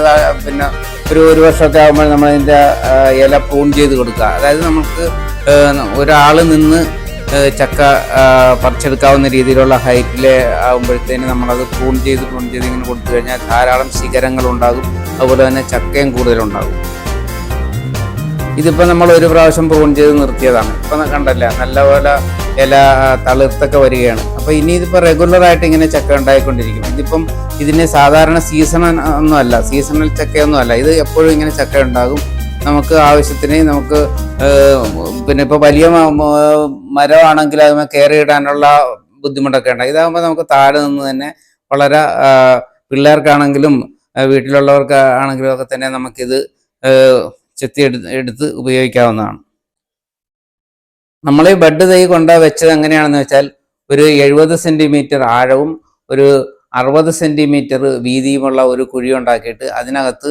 താ- പിന്നെ ഒരു ഒരു വർഷമൊക്കെ ആകുമ്പോൾ നമ്മൾ അതിന്റെ ഇല പ്രൂൺ ചെയ്ത് കൊടുക്കുക. അതായത് നമുക്ക് ഒരാൾ നിന്ന് ചക്ക പറിച്ചെടുക്കാവുന്ന രീതിയിലുള്ള ഹൈറ്റിൽ ആകുമ്പോഴത്തേന് നമ്മളത് പ്രൂൺ ചെയ്ത് പ്രൂൺ ചെയ്ത് ഇങ്ങനെ കൊടുത്തു കഴിഞ്ഞാൽ ധാരാളം ശിഖരങ്ങളുണ്ടാകും. അതുപോലെ തന്നെ ചക്കയും കൂടുതലുണ്ടാകും. ഇതിപ്പോൾ നമ്മൾ ഒരു പ്രാവശ്യം പ്രൂൺ ചെയ്ത് നിർത്തിയതാണ്. ഇപ്പം കണ്ടല്ല നല്ലപോലെ ഇല തളിർത്തൊക്കെ വരികയാണ്. അപ്പോൾ ഇനി ഇതിപ്പോൾ റെഗുലറായിട്ട് ഇങ്ങനെ ചക്ക ഉണ്ടായിക്കൊണ്ടിരിക്കും. ഇതിപ്പം ഇതിന് സാധാരണ സീസൺ ഒന്നുമല്ല സീസണൽ ചക്കയൊന്നും അല്ല. ഇത് എപ്പോഴും ഇങ്ങനെ ചക്ക ഉണ്ടാകും. നമുക്ക് ആവശ്യത്തിന് നമുക്ക് പിന്നെ ഇപ്പോൾ വലിയ മരമാണെങ്കിൽ അതിന് കയറി ഇടാനുള്ള ബുദ്ധിമുട്ടൊക്കെ ഉണ്ട്. ഇതാകുമ്പോൾ നമുക്ക് താഴെ നിന്ന് തന്നെ വളരെ പിള്ളേർക്കാണെങ്കിലും വീട്ടിലുള്ളവർക്ക് ആണെങ്കിലും ഒക്കെ തന്നെ നമുക്കിത് ചെത്തി എടുത്ത് ഉപയോഗിക്കാവുന്നതാണ്. നമ്മൾ ഈ ബഡ് തൈ കൊണ്ട് വെച്ചത് എങ്ങനെയാണെന്ന് വെച്ചാൽ ഒരു എഴുപത് സെന്റിമീറ്റർ ആഴവും ഒരു അറുപത് സെന്റിമീറ്റർ വീതിയുമുള്ള ഒരു കുഴി ഉണ്ടാക്കിയിട്ട് അതിനകത്ത്